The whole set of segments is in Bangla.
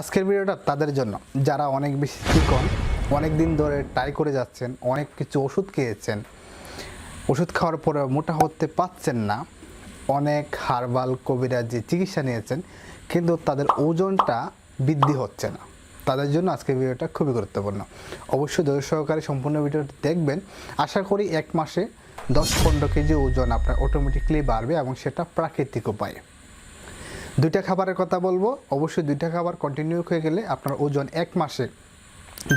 আজকের ভিডিওটা তাদের জন্য। যারা অনেক বেশি চিকন অনেক দিন ধরে ট্রাই করে যাচ্ছেন, অনেক কিছু ওষুধ খেয়েছেন, ওষুধ খাওয়ার পরে মোটা হতে পাচ্ছেন না, অনেক হার্বাল কবিরাজি চিকিৎসা নিয়েছেন, কিন্তু তাদের ওজনটা বৃদ্ধি হচ্ছে না। তাদের জন্য আজকের ভিডিওটা খুবই গুরুত্বপূর্ণ। অবশ্যই ধৈর্য সহকারে সম্পূর্ণ ভিডিওটি দেখবেন। আশা করি এক মাসে দশ পনেরো কেজি ওজন আপনার অটোমেটিকলি বাড়বে এবং সেটা প্রাকৃতিক উপায়ে। দুইটা খাবারের কথা বলব। অবশ্যই দুইটা খাবার কন্টিনিউ হয়ে গেলে আপনার ওজন এক মাসে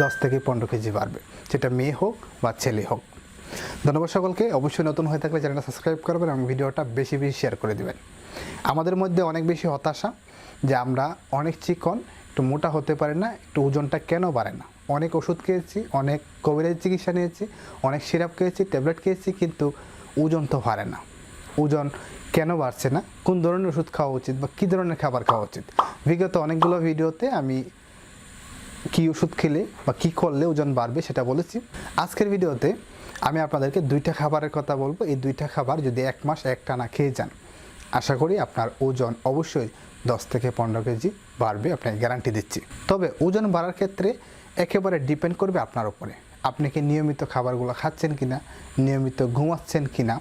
দশ থেকে পনেরো কেজি বাড়বে। সেটা মেয়ে হোক বা ছেলে হোক। ধন্যবাদ সকলকে। অবশ্যই নতুন হয়ে থাকলে চ্যানেলটা সাবস্ক্রাইব করবেন এবং ভিডিওটা বেশি বেশি শেয়ার করে দেবেন। আমাদের মধ্যে অনেক বেশি হতাশা যে আমরা অনেক চিকন, একটু মোটা হতে পারে না, একটু ওজনটা কেন বাড়ে না? অনেক ওষুধ খেয়েছি, অনেক কবিরাজি চিকিৎসা নিয়েছি, অনেক সিরাপ খেয়েছি, ট্যাবলেট খেয়েছি, কিন্তু ওজন তো বাড়ে না। ওজন কেন বাড়ছে না? কোন ধরনের ওষুধ খাওয়া উচিত বা কী ধরনের খাবার খাওয়া উচিত? বিগত অনেকগুলো ভিডিওতে আমি কি ওষুধ খেলে বা কি করলে ওজন বাড়বে সেটা বলেছি। আজকের ভিডিওতে আমি আপনাদেরকে দুইটা খাবারের কথা বলব। এই দুইটা খাবার যদি এক মাস এক টানা খেয়ে যান, আশা করি আপনার ওজন অবশ্যই দশ থেকে পনেরো কেজি বাড়বে, আপনাকে গ্যারান্টি দিচ্ছি। তবে ওজন বাড়ার ক্ষেত্রে একেবারে ডিপেন্ড করবে আপনার উপরে। আপনি কি নিয়মিত খাবারগুলো খাচ্ছেন কিনা, নিয়মিত ঘুমাচ্ছেন কিনা,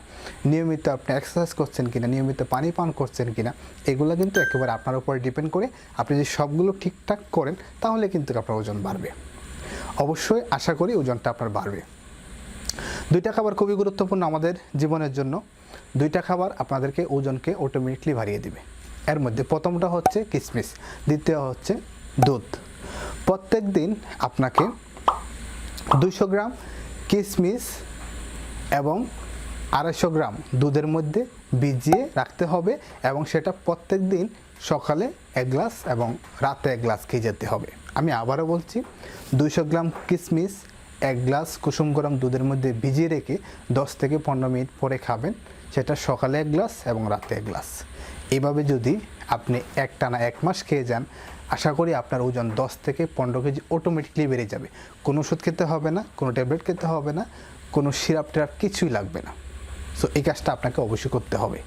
নিয়মিত আপনি এক্সারসাইজ করছেন কিনা, নিয়মিত পানি পান করছেন কিনা, এগুলো কিন্তু একেবারে আপনার উপরে ডিপেন্ড করে আপনি যদি সবগুলো ঠিকঠাক করেন, তাহলে কিন্তু আপনার ওজন বাড়বে। অবশ্যই আশা করি ওজনটা আপনার বাড়বে। দুইটা খাবার খুবই গুরুত্বপূর্ণ আমাদের জীবনের জন্য। দুইটা খাবার আপনাদেরকে ওজনকে অটোমেটিকলি বাড়িয়ে দিবে। এর মধ্যে প্রথমটা হচ্ছে কিশমিশ দ্বিতীয় হচ্ছে দুধ। প্রত্যেক দিন আপনাকে দুশো গ্রাম কিশমিশ এবং আড়াইশো গ্রাম দুধের মধ্যে ভিজিয়ে রাখতে হবে এবং সেটা প্রত্যেক দিন সকালে এক গ্লাস এবং রাতে এক গ্লাস খেয়ে যেতে হবে। আমি আবারও বলছি, দুইশো গ্রাম কিশমিশ এক গ্লাস কুসুম গরম দুধের মধ্যে ভিজিয়ে রেখে দশ থেকে পনেরো মিনিট পরে খাবেন। সেটা সকালে এক গ্লাস এবং রাতে এক গ্লাস। এভাবে যদি আপনি এক টানা এক মাস খেয়ে যান, আশা করি আপনার ওজন দশ থেকে পনেরো কেজি অটোমেটিকলি বেড়ে যাবে। কোনো ওষুধ খেতে হবে না, কোনো ট্যাবলেট খেতে হবে না, কোনো সিরাপ টিরাপ কিছুই লাগবে না। সো এই কাজটা আপনাকে অবশ্যই করতে হবে।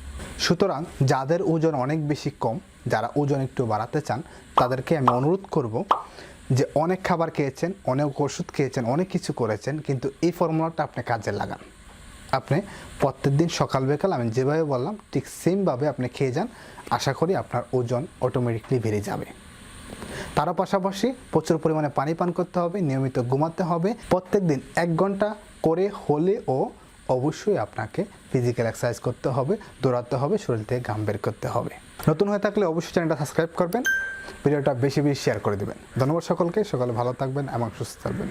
সুতরাং যাদের ওজন অনেক বেশি কম, যারা ওজন একটু বাড়াতে চান, তাদেরকে আমি অনুরোধ করব যে অনেক খাবার খেয়েছেন, অনেক ওষুধ খেয়েছেন, অনেক কিছু করেছেন, কিন্তু এই ফর্মুলাটা আপনি কাজে লাগান। আপনি প্রত্যেক দিন সকাল বিকাল আমি যেভাবে বললাম, ঠিক সেমভাবে আপনি খেয়ে যান। আশা করি আপনার ওজন অটোমেটিকলি বেড়ে যাবে। তারও পাশাপাশি প্রচুর পরিমাণে পানি পান করতে হবে, নিয়মিত ঘুমাতে হবে। প্রত্যেক দিন এক ঘণ্টা করে হলেও অবশ্যই আপনাকে ফিজিক্যাল এক্সারসাইজ করতে হবে, দৌড়াতে হবে, শরীর থেকে ঘাম বের করতে হবে। নতুন হয়ে থাকলে অবশ্যই চ্যানেলটা সাবস্ক্রাইব করবেন, ভিডিওটা বেশি বেশি শেয়ার করে দেবেন। ধন্যবাদ সকলকে, সকালে ভালো থাকবেন এবং সুস্থ থাকবেন।